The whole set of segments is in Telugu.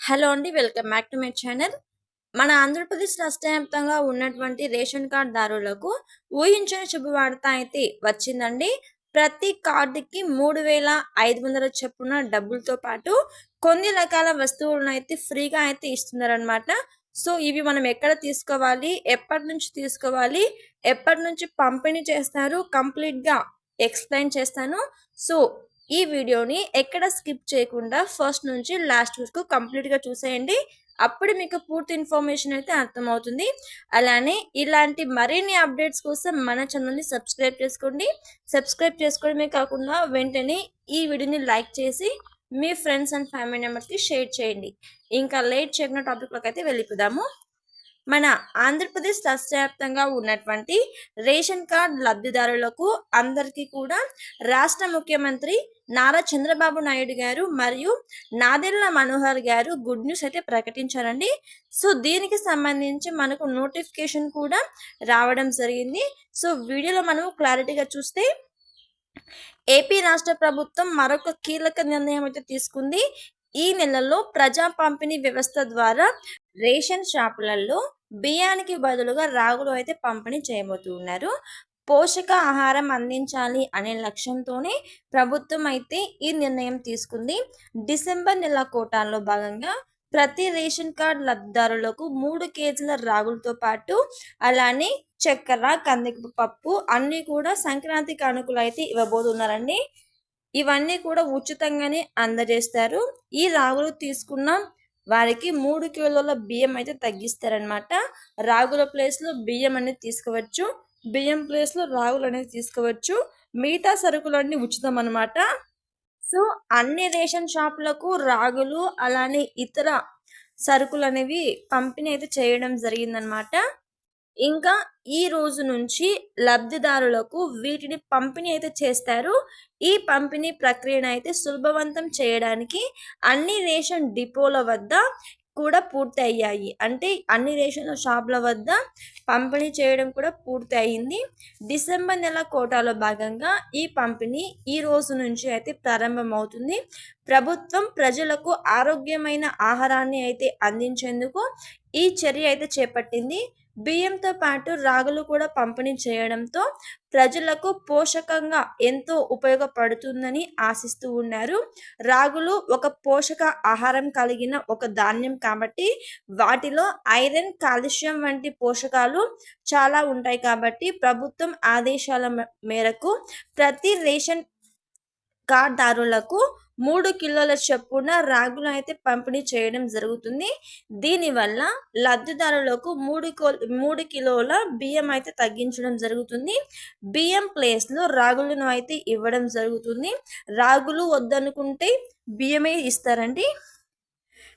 హలో అండి welcome back to my channel. మన ఆంధ్రప్రదేశ్ రాష్ట్ర వ్యాప్తంగా ఉన్నటువంటి రేషన్ కార్డ్ దారులకు ఊహించని శుభవార్త అయితే వచ్చిందండి. ప్రతి కార్డుకి మూడు వేల ఐదు వందల చొప్పున డబ్బులతో పాటు కొన్ని రకాల వస్తువులను అయితే ఫ్రీగా అయితే ఇస్తున్నారనమాట సో ఇవి మనం ఎక్కడ తీసుకోవాలి ఎప్పటి నుంచి తీసుకోవాలి ఎప్పటి నుంచి పంపిణీ చేస్తారు కంప్లీట్గా ఎక్స్ప్లెయిన్ చేస్తాను. సో ఈ వీడియోని ఎక్కడ స్కిప్ చేయకుండా ఫస్ట్ నుంచి లాస్ట్ వరకు కంప్లీట్గా చూసేయండి. అప్పుడు మీకు పూర్తి ఇన్ఫర్మేషన్ అయితే అర్థమవుతుంది. అలానే ఇలాంటి మరిన్ని అప్డేట్స్ కోసం మన ఛానల్ని సబ్స్క్రైబ్ చేసుకోండి. సబ్స్క్రైబ్ చేసుకోవడమే కాకుండా వెంటనే ఈ వీడియోని లైక్ చేసి మీ ఫ్రెండ్స్ అండ్ ఫ్యామిలీ మెంబర్స్కి షేర్ చేయండి. ఇంకా లేట్ చేయకుండా టాపిక్లోకి అయితే వెళ్ళిపోదాము. మన ఆంధ్రప్రదేశ్ రాష్ట్ర వ్యాప్తంగా ఉన్నటువంటి రేషన్ కార్డ్ లబ్ధిదారులకు అందరికీ కూడా రాష్ట్ర ముఖ్యమంత్రి నారా చంద్రబాబు నాయుడు గారు మరియు నాదెళ్ళ మనోహర్ గారు గుడ్ న్యూస్ అయితే ప్రకటించారండి. సో దీనికి సంబంధించి మనకు నోటిఫికేషన్ కూడా రావడం జరిగింది. సో వీడియోలో మనం క్లారిటీగా చూస్తే ఏపీ రాష్ట్ర ప్రభుత్వం మరొక కీలక నిర్ణయం అయితే తీసుకుంది. ఈ నెలలో ప్రజా పంపిణీ వ్యవస్థ ద్వారా రేషన్ షాపులలో బియ్యానికి బదులుగా రాగులు అయితే పంపిణీ చేయబోతున్నారు. పోషక ఆహారం అందించాలి అనే లక్ష్యంతోనే ప్రభుత్వం అయితే ఈ నిర్ణయం తీసుకుంది. డిసెంబర్ నెల కోటాల్లో భాగంగా ప్రతి రేషన్ కార్డు లబ్ధిదారులకు మూడు కేజీల రాగులతో పాటు అలానే చక్కెర కందిపప్పు పప్పు అన్నీ కూడా సంక్రాంతి కానుకలు అయితే ఇవ్వబోతున్నారండి. ఇవన్నీ కూడా ఉచితంగానే అందజేస్తారు. ఈ రాగులు తీసుకున్న వారికి మూడు కిలోల బియ్యం అయితే తగ్గిస్తారనమాట రాగుల ప్లేస్లో బియ్యం అనేది తీసుకోవచ్చు. బియ్యం ప్లేస్లో రాగులు అనేది తీసుకోవచ్చు. మిగతా సరుకులన్నీ ఉచితం అనమాట సో అన్ని రేషన్ షాపులకు రాగులు అలానే ఇతర సరుకులు అనేవి పంపిణీ అయితే చేయడం జరిగిందనమాట ఇంకా ఈ రోజు నుంచి లబ్ధిదారులకు వీటిని పంపిణీ అయితే చేస్తారు. ఈ పంపిణీ ప్రక్రియను అయితే సులభవంతం చేయడానికి అన్ని రేషన్ డిపోల వద్ద కూడా పూర్తి అయ్యాయి అంటే అన్ని రేషన్ షాపుల వద్ద పంపిణీ చేయడం కూడా పూర్తి అయింది డిసెంబర్ నెల కోటాలో భాగంగా ఈ పంపిణీ ఈ రోజు నుంచి అయితే ప్రారంభమవుతుంది. ప్రభుత్వం ప్రజలకు ఆరోగ్యమైన ఆహారాన్ని అయితే అందించేందుకు ఈ చర్య అయితే చేపట్టింది. బియ్యంతో పాటు రాగులు కూడా పంపిణీ చేయడంతో ప్రజలకు పోషకంగా ఎంతో ఉపయోగపడుతుందని ఆశిస్తూ ఉన్నారు. రాగులు ఒక పోషక ఆహారం కలిగిన ఒక ధాన్యం కాబట్టి వాటిలో ఐరన్ కాల్షియం వంటి పోషకాలు చాలా ఉంటాయి కాబట్టి ప్రభుత్వం ఆదేశాల మేరకు ప్రతి రేషన్ కార్డుదారులకు మూడు కిలోల చొప్పున రాగులు అయితే పంపిణీ చేయడం జరుగుతుంది. దీనివల్ల లబ్ధిదారులకు మూడు మూడు కిలోల బియ్యం అయితే తగ్గించడం జరుగుతుంది. బియ్యం ప్లేస్లో రాగులను అయితే ఇవ్వడం జరుగుతుంది. రాగులు వద్దనుకుంటే బియ్యమే ఇస్తారండి.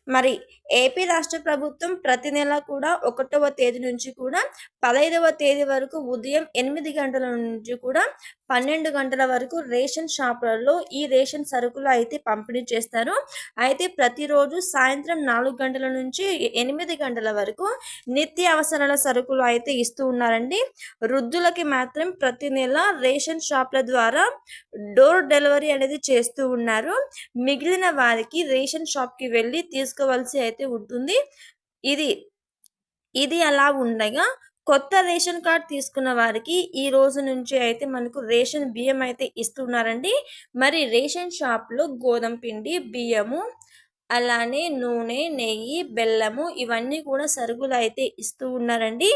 మరి ఏపీ రాష్ట్ర ప్రభుత్వం ప్రతి నెల కూడా ఒకటవ తేదీ నుంచి కూడా పదహైదవ తేదీ వరకు ఉదయం ఎనిమిది గంటల నుంచి కూడా పన్నెండు గంటల వరకు రేషన్ షాపులలో ఈ రేషన్ సరుకులు అయితే పంపిణీ చేస్తారు. అయితే ప్రతిరోజు సాయంత్రం నాలుగు గంటల నుంచి ఎనిమిది గంటల వరకు నిత్య అవసరాల సరుకులు అయితే ఇస్తూ ఉన్నారండి. వృద్ధులకి మాత్రం ప్రతి నెల రేషన్ షాప్ల ద్వారా డోర్ డెలివరీ అనేది చేస్తూ ఉన్నారు. మిగిలిన వారికి రేషన్ షాప్కి వెళ్ళి తీసుకోవాల్సి అయితే ఉంటుంది. ఇది ఇది అలా ఉండగా కొత్త రేషన్ కార్డ్ తీసుకున్న వారికి ఈ రోజు నుంచి అయితే మనకు రేషన్ బియ్యం అయితే ఇస్తున్నారండి. మరి రేషన్ షాప్లో గోధుమ పిండి బియ్యము అలానే నూనె నెయ్యి బెల్లము ఇవన్నీ కూడా సరుకులు అయితే ఇస్తూ ఉన్నారండి.